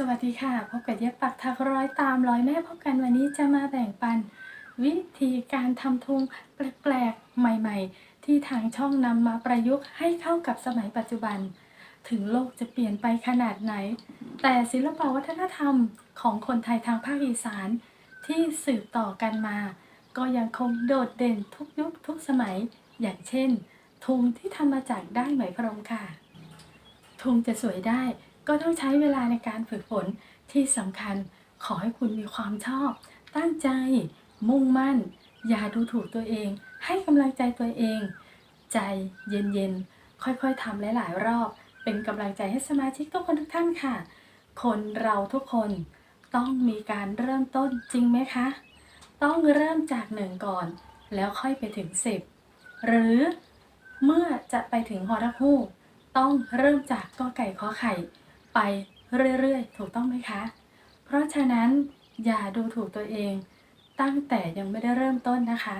สวัสดีค่ะพบกับเย็บปักถักร้อยตามร้อยแม่พบกันวันนี้จะมาแบ่งปัน วิธีการทำทุงแปลกๆใหม่ๆ ที่ทางช่องนำมาประยุกต์ให้เข้ากับสมัยปัจจุบัน ถึงโลกจะเปลี่ยนไปขนาดไหน แต่ศิลปวัฒนธรรมของคนไทยทางภาคอีสานที่สืบต่อกันมา ก็ยังคงโดดเด่นทุกยุคทุกสมัย อย่างเช่น ทุงที่ทำมาจากได้ายไหมพรมค่ะ ทุงจะสวยได้ ก็ต้องใช้เวลาในการฝึกฝนที่สำคัญ ขอให้คุณมีความชอบ ตั้งใจ มุ่งมั่น อย่าดูถูกตัวเอง ให้กำลังใจตัวเอง ใจเย็นๆ ค่อยๆทำหลายๆ รอบ เป็นกำลังใจให้สมาชิกทุกคนทุกท่านค่ะ คนเราทุกคนต้องมีการเริ่มต้นจริงไหมคะ ต้องเริ่มจากหนึ่งก่อน แล้วค่อยไปถึงสิบหรือเมื่อจะไปถึงฮอนักฮูกต้องเริ่มจากกอไก่ขอไข่ ไปเรื่อยๆ ถูกต้องไหมคะ เพราะฉะนั้นอย่าดูถูกตัวเอง ตั้งแต่ยังไม่ได้เริ่มต้นนะคะ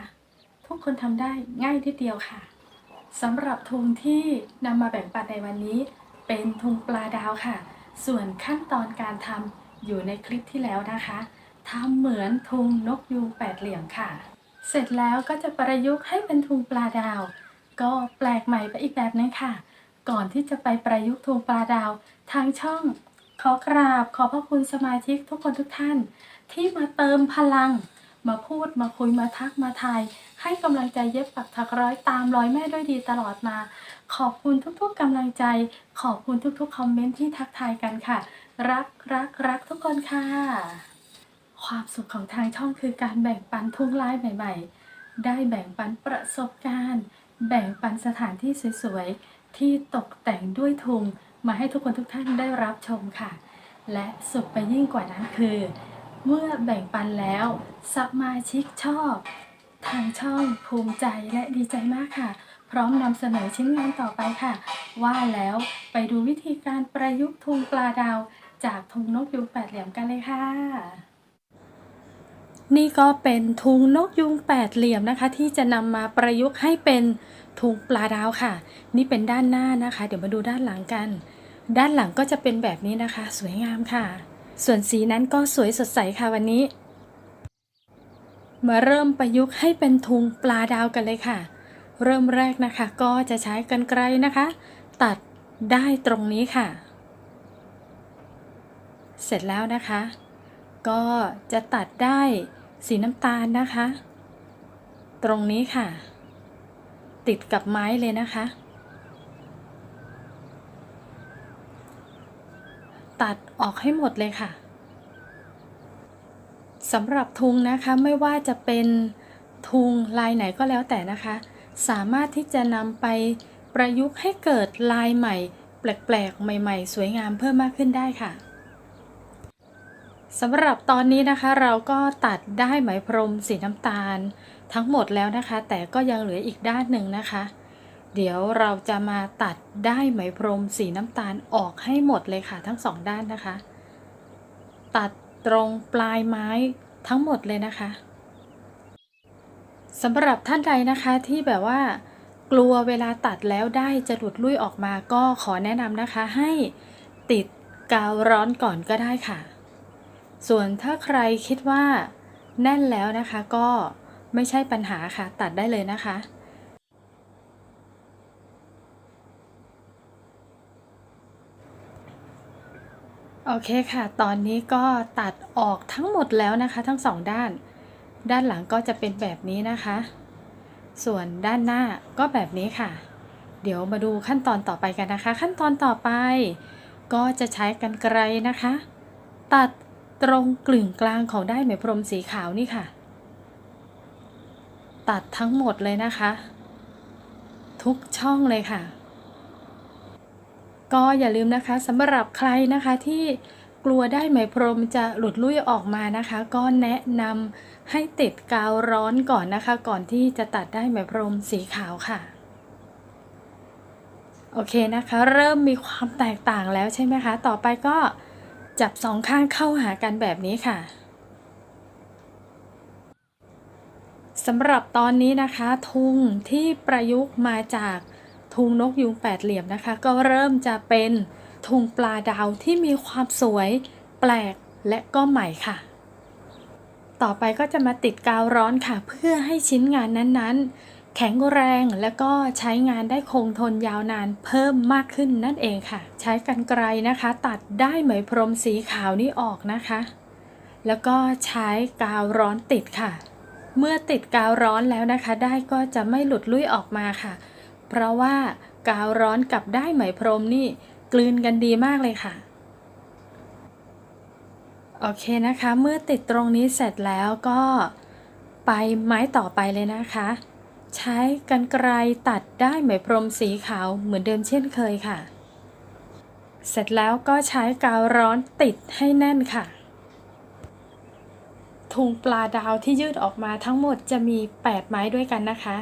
ทุกคนทำได้ง่ายทีเดียวค่ะสำหรับทุงที่นำมาแบ่งปันในวันนี้ เป็นทุงปลาดาวค่ะ ส่วนขั้นตอนการทำอยู่ในคลิปที่แล้วนะคะทำเหมือนทุงนกยูงแปดเหลี่ยมค่ะ เสร็จแล้วก็จะประยุกต์ให้เป็นทุงปลาดาว ก็แปลกใหม่ไปอีกแบบนึงค่ะ ก่อนที่จะไปประยุกต์ทงปลาดาวทางช่อง ขอกราบขอพระคุณสมาชิกทุกคนทุกท่าน ที่มาเติมพลัง มาพูดมาคุยมาทักมาทายให้กำลังใจเย็บปักถักร้อยตามร้อยแม่ด้วยดีตลอดมา ขอบคุณทุกๆกำลังใจ ขอบคุณทุกๆคอมเมนต์ที่ทักทายกันค่ะ รักรักรักทุกคนค่ะ ความสุขของทางช่องคือการแบ่งปันทุ่งไล่ใหม่ ๆ ได้แบ่งปันประสบการณ์ แบ่งปันสถานที่สวยๆ ที่ตกแต่งด้วยทุงมาให้ทุกคนทุกท่านได้รับชมค่ะ และสุดไปยิ่งกว่านั้นคือ เมื่อแบ่งปันแล้วสมาชิกชอบ ทางช่องภูมิใจและดีใจมากค่ะ พร้อมนำเสนอชิ้นงานต่อไปค่ะ ว่าแล้วไปดูวิธีการประยุกต์ทุงปลาดาว จากทุงนกยูงแปดเหลี่ยมกันเลยค่ะ นี่ก็เป็นทุงนกยุงแปดเหลี่ยมนะคะ ที่จะนำมาประยุกต์ให้เป็นทุงปลาดาวค่ะ นี่เป็นด้านหน้านะคะ เดี๋ยวมาดูด้านหลังกัน ด้านหลังก็จะเป็นแบบนี้นะคะ สวยงามค่ะ ส่วนสีนั้นก็สวยสดใสค่ะวันนี้ มาเริ่มประยุกต์ให้เป็นทุงปลาดาวกันเลยค่ะ เริ่มแรกนะคะ ก็จะใช้กันไกลนะคะ ตัดได้ตรงนี้ค่ะ เสร็จแล้วนะคะ ก็จะตัดได้สีน้ำตาลนะคะ ตรงนี้ค่ะ ติดกับไม้เลยนะคะ ตัดออกให้หมดเลยค่ะสำหรับทุงนะคะไม่ว่าจะเป็นทุงลายไหนก็แล้วแต่นะคะ สามารถที่จะนำไปประยุกต์ให้เกิดลายใหม่ แปลกๆ ใหม่ ๆ สวยงามเพิ่มมากขึ้นได้ค่ะ สำหรับตอนนี้นะคะเราก็ตัดได้ไหมพรมสีน้ำตาล ทั้งหมดแล้วนะคะ แต่ก็ยังเหลืออีกด้านหนึ่งนะคะ เดี๋ยวเราจะมาตัดได้ไหมพรมสีน้ำตาลออกให้หมดเลยค่ะ ทั้งสองด้านนะคะ ตัดตรงปลายไม้ทั้งหมดเลยนะคะสำหรับท่านใดนะคะที่แบบว่า กลัวเวลาตัดแล้วได้จะหลุดลุ่ยออกมาก็ขอแนะนำนะคะ ให้ติดกาวร้อนก่อนก็ได้ค่ะ ส่วนถ้าใครคิดว่าแน่นแล้วนะคะก็ไม่ใช่ปัญหาค่ะ ตัดได้เลยนะคะ โอเคค่ะ ตอนนี้ก็ตัดออกทั้งหมดแล้วนะคะ ทั้งสองด้าน ด้านหลังก็จะเป็นแบบนี้นะคะ ส่วนด้านหน้าก็แบบนี้ค่ะ เดี๋ยวมาดูขั้นตอนต่อไปกันนะคะ ขั้นตอนต่อไป ก็จะใช้กันไกรนะคะ ตัด ตรงกลึงกลางของได้ายไหมพรมสีขาวนี่ค่ะ ตัดทั้งหมดเลยนะคะ ทุกช่องเลยค่ะ ก็อย่าลืมนะคะสำหรับใครนะคะที่กลัวได้ไหมพรมจะหลุดลุ่ยออกมานะคะ ก็แนะนำให้ติดกาวร้อนก่อนนะคะ ก่อนที่จะตัดได้ไหมพรมสีขาวค่ะโอเคนะคะ เริ่มมีความแตกต่างแล้วใช่ไหมคะ ต่อไปก็ จับสองข้างเข้าหากันแบบนี้ค่ะสำหรับตอนนี้นะคะ ทุงที่ประยุกต์มาจากทุงนกยุงแปดเหลี่ยมนะคะ ก็เริ่มจะเป็นทุงปลาดาวที่มีความสวย แปลกและก็ใหม่ค่ะ ต่อไปก็จะมาติดกาวร้อนค่ะ เพื่อให้ชิ้นงานนั้นๆ แข็งแรงและก็ใช้งานได้คงทนยาวนานเพิ่มมากขึ้นนั่นเองค่ะ ใช้กันไกรนะคะ ตัดได้ไหมพรมสีขาวนี้ออกนะคะ แล้วก็ใช้กาวร้อนติดค่ะ เมื่อติดกาวร้อนแล้วนะคะ ได้ก็จะไม่หลุดลุ่ยออกมาค่ะ เพราะว่ากาวร้อนกับได้ไหมพรมนี่กลืนกันดีมากเลยค่ะโอเคนะคะ เมื่อติดตรงนี้เสร็จแล้วก็ไปไม้ต่อไปเลยนะคะ ใช้กันไกรตัดได้ไหมพรมสีขาวเหมือนเดิมเช่นเคยค่ะ เสร็จแล้วก็ใช้กาวร้อนติดให้แน่นค่ะ ทุงปลาดาวที่ยืดออกมาทั้งหมดจะมี 8 ไม้ด้วยกันนะคะ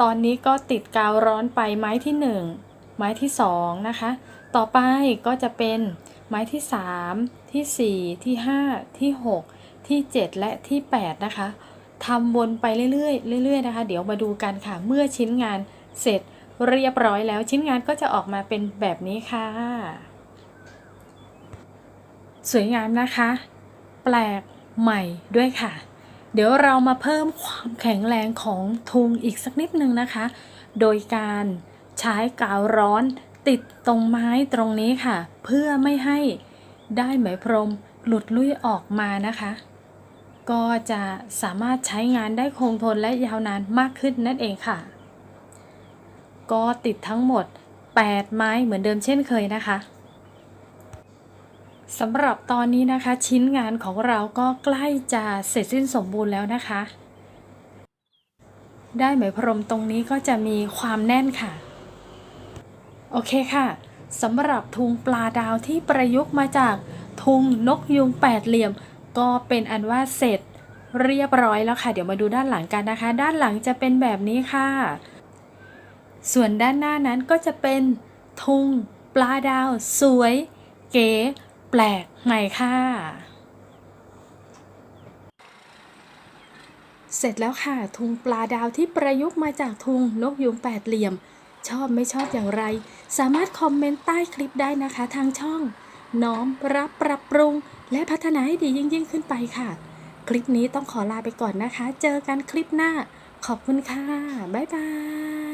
ตอนนี้ก็ติดกาวร้อนไปไม้ที่ 1 ไม้ที่ 2 นะคะ ต่อไปก็จะเป็นไม้ที่ 3 ที่ 4 ที่ 5 ที่ 6 ที่ 7 และที่ 8 นะคะ ทำวนไปเรื่อยๆเรื่อยๆนะคะ เดี๋ยวมาดูกันค่ะ เมื่อชิ้นงานเสร็จเรียบร้อยแล้วชิ้นงานก็จะออกมาเป็นแบบนี้ค่ะ สวยงามนะคะ แปลกใหม่ด้วยค่ะ เดี๋ยวเรามาเพิ่มความแข็งแรงของทุงอีกสักนิดนึงนะคะ โดยการใช้กาวร้อนติดตรงไม้ตรงนี้ค่ะ เพื่อไม่ให้ได้ไหมพรมหลุดลุ่ยออกมานะคะ ก็จะสามารถใช้งานได้คงทนและยาวนานมากขึ้นนั่นเองค่ะ ก็ติดทั้งหมด 8 ไม้เหมือนเดิมเช่นเคยนะคะสำหรับตอนนี้นะคะ ชิ้นงานของเราก็ใกล้จะเสร็จสิ้นสมบูรณ์แล้วนะคะ ได้ไหมพรมตรงนี้ก็จะมีความแน่นค่ะ โอเคค่ะสำหรับทุงปลาดาวที่ประยุกต์มาจากทุงนกยุงแปดเหลี่ยม ก็เป็นอันว่าเสร็จเรียบร้อยแล้วค่ะ เดี๋ยวมาดูด้านหลังกันนะคะ ด้านหลังจะเป็นแบบนี้ค่ะ ส่วนด้านหน้านั้นก็จะเป็นทุงปลาดาว สวย เก๋ แปลกใหม่ค่ะ เสร็จแล้วค่ะ ทุงปลาดาวที่ประยุกต์มาจากทุงนกยุงแปดเหลี่ยม ชอบไม่ชอบอย่างไร สามารถคอมเมนต์ใต้คลิปได้นะคะทางช่อง น้อมรับปรับปรุง และพัฒนาให้ดียิ่งยิ่งขึ้นไปค่ะ คลิปนี้ต้องขอลาไปก่อนนะคะ เจอกันคลิปหน้า ขอบคุณค่ะ บ๊ายบาย